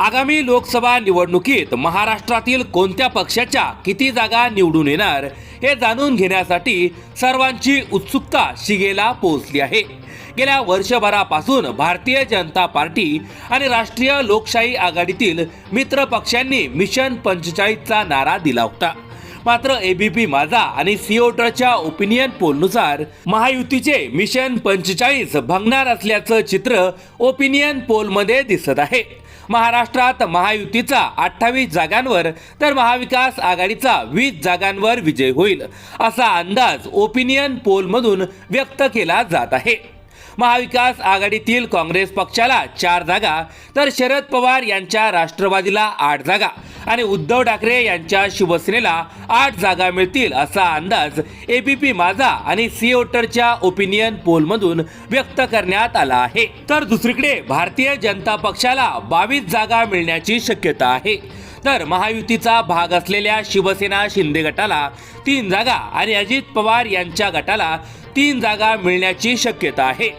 आगामी लोकसभा निवडणुकीत महाराष्ट्रातील कोणत्या पक्षाच्या किती जागा निवडून येणार हे जाणून घेण्यासाठी सर्वांची उत्सुकता शिगेला पोहोचली आहे. गेल्या वर्षभरापासून भारतीय जनता पार्टी आणि राष्ट्रीय लोकशाही आघाडीतील मित्र पक्षांनी मिशन पंचेचाळीसचा नारा दिला होता. मात्र एबीपी माझा आणि सिओटरच्या ओपिनियन पोलनुसार महायुतीचे मिशन पंचेचाळीस भंगणार असल्याचं चित्र ओपिनियन पोलमध्ये दिसत आहे. महाराष्ट्रात महायुतीचा अठ्ठावीस जागांवर तर महाविकास आघाडीचा वीस जागांवर विजय होईल असा अंदाज ओपिनियन पोलमधून व्यक्त केला जात आहे. महाविकास आघाडीतील काँग्रेस पक्षाला चार जागा तर शरद पवार यांच्या राष्ट्रवादीला आठ जागा आणि उद्धव ठाकरे यांच्या शिवसेनेला आठ जागा मिळतील असा अंदाज एबीपी माझा आणि सीओटरच्या ओपिनियन पोलमधून व्यक्त करण्यात आला आहे. तर दुसरीकडे भारतीय जनता पक्षाला बावीस जागा मिळण्याची शक्यता आहे. तर महायुतीचा भाग असलेल्या शिवसेना शिंदे गटाला तीन जागा आणि अजित पवार यांच्या गटाला तीन जागा मिळण्याची शक्यता आहे.